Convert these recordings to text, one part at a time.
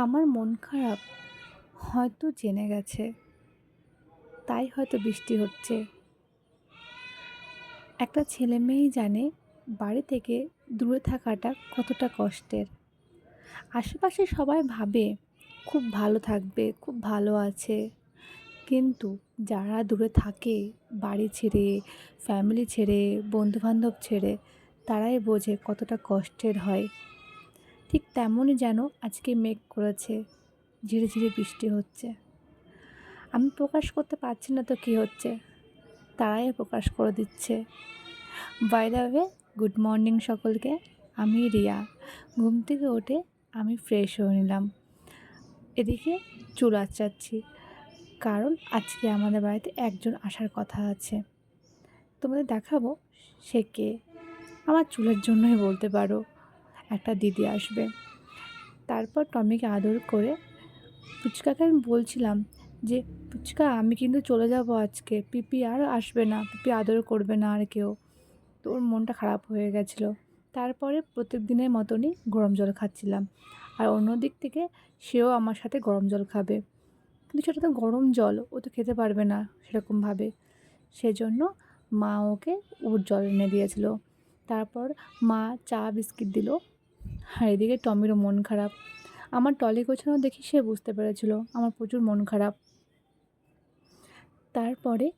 আমার মন খারাপ, হয়তো জেনে গেছে। তাই হয়তো বৃষ্টি হচ্ছে। একটা ছেলে মেয়েই জানে বাড়ি থেকে দূরে থাকাটা কতটা কষ্টের। আশেপাশে সবাই ভাবে, খুব ভালো থাকবে, খুব ভালো আছে। কিন্তু যারা দূরে থাকে, বাড়ি ছেড়ে ফ্যামিলি ছেড়ে, বন্ধুবান্ধব ছেড়ে, তারাই বোঝে কতটা কষ্টের হয়। ঠিক তেমনই যেন আজকে মেঘ করেছে। ঝিরে ঝিরে বৃষ্টি হচ্ছে। আমি প্রকাশ করতে পারছি না তো কী হচ্ছে। তারাই প্রকাশ করে দিচ্ছে। By the way good morning সকলকে। আমি রিয়া। ঘুম থেকে উঠে আমি ফ্রেশ হয়ে নিলাম। এদিকে চুল আঁচড়াচ্ছি। কারণ আজকে আমাদের বাড়িতে একজন আসার কথা আছে। তোমাদের দেখাবো সে কে। আমার চুলের জন্যই বলতে পারো। একটা দিদি আসবে। তারপর টমিকে আদর করে পুচকাকে আমি বলছিলাম যে, পুচকা, আমি কিন্তু চলে যাব আজকে। পিপি আর আসবে না। পিপি আদর করবে না আর কেউ। তো ওর মনটা খারাপ হয়ে গেছিল। তারপরে প্রত্যেক দিনের মতনই গরম জল খাচ্ছিলাম। আর অন্য দিক থেকে সেও আমার সাথে গরম জল খাবে। কিন্তু সেটা তো গরম জল, ও তো খেতে পারবে না সেরকমভাবে। সেজন্য মা ওকে উট জল এনে দিয়েছিল। তারপর মা চা, বিস্কিট দিল। আর এদিকে টমিরও মন খারাপ। আমার টলি গোছানো দেখি সে বুঝতে পেরেছিল আমার প্রচুর মন খারাপ। তারপরে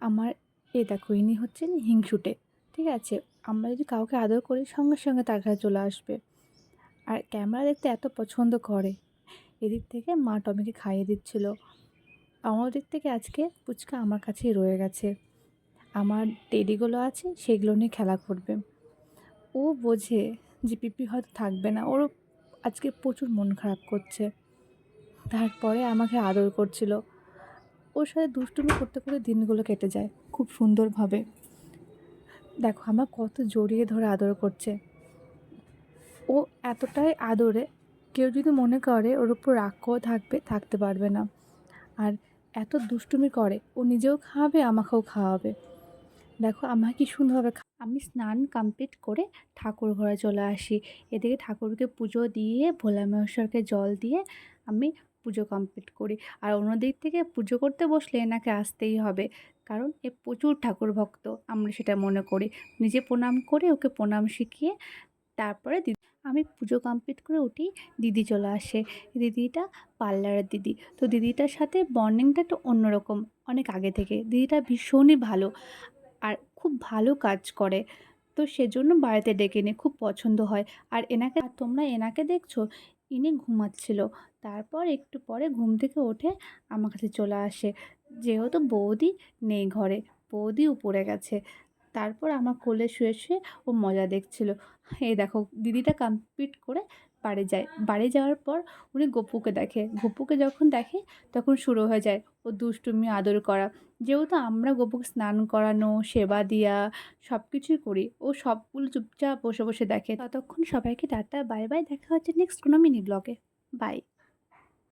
আমার, এ দেখো, ইনি হচ্ছেন হিংসুটে, ঠিক আছে? আমরা যদি কাউকে আদর করি, সঙ্গে সঙ্গে তার কাছে চলে আসবে। আর ক্যামেরা দেখতে এত পছন্দ করে। এদিক থেকে মা টমিকে খাইয়ে দিচ্ছিল। আমার দিক থেকে আজকে পুচকা আমার কাছেই রয়ে গেছে। আমার টেডিগুলো আছে, সেগুলো নিয়ে খেলা করবে। ও বোঝে যে পিপি হয়তো থাকবে না। ওরও আজকে প্রচুর মন খারাপ করছে। তারপরে আমাকে আদর করছিল। ওর সাথে দুষ্টুমি করতে করতে দিনগুলো কেটে যায় খুব সুন্দরভাবে। দেখো, আমার কত জড়িয়ে ধরে আদর করছে। ও এতটাই আদরে, কেউ যদি মনে করে ওর উপর রাগ করে থাকবে, থাকতে পারবে না। আর এত দুষ্টুমি করে, ও নিজেও খাওয়াবে আমাকেও খাওয়াবে। দেখো আমাকে কি সুন্দরভাবে আমি স্নান কমপ্লিট করে ঠাকুর ঘরে চলে আসি। এদিকে ঠাকুরকে পুজো দিয়ে, ভোলা মহেশ্বরকে জল দিয়ে আমি পুজো কমপ্লিট করি। আর অন্যদিক থেকে পুজো করতে বসলে এনাকে আসতেই হবে, কারণ এ প্রচুর ঠাকুর ভক্ত, আমরা সেটা মনে করি। নিজে প্রণাম করে ওকে প্রণাম শিখিয়ে তারপরে দিদি আমি পুজো কমপ্লিট করে উঠি, দিদি চলে আসে। দিদিটা পার্লারের দিদি। তো দিদিটার সাথে বন্ডিংটা একটু অন্যরকম, অনেক আগে থেকে। দিদিটা ভীষণই ভালো। খুব ভালো কাজ করে। তো সেজন্য বাড়িতে ডেকে এনে খুব পছন্দ হয়। আর এনাকে তোমরা এনাকে দেখছ, ইনি ঘুমাচ্ছিল। তারপর একটু পরে ঘুম থেকে ওঠে আমার কাছে চলে আসে। যেহেতু বৌদি নেই ঘরে বৌদি উপরে গেছে। তারপর আমার কোলে শুয়ে শুয়ে ও মজা দেখছিল। এই দেখো, দিদিটা কমপ্লিট করে বাড়ি যায়। বাড়ি যাওয়ার পর উনি গপুকে দেখে। গপুকে যখন দেখে, তখন শুরু হয়ে যায় ও দুষ্টুমি, আদর করা। যেহেতু আমরা গপুকে স্নান করানো, সেবা দেওয়া সব কিছুই করি, ও সবগুলো চুপচাপ বসে বসে দেখে। ততক্ষণ সবাইকে টাটা, বাই বাই। দেখা হচ্ছে নেক্সট কোনো মিনি ব্লগে বাই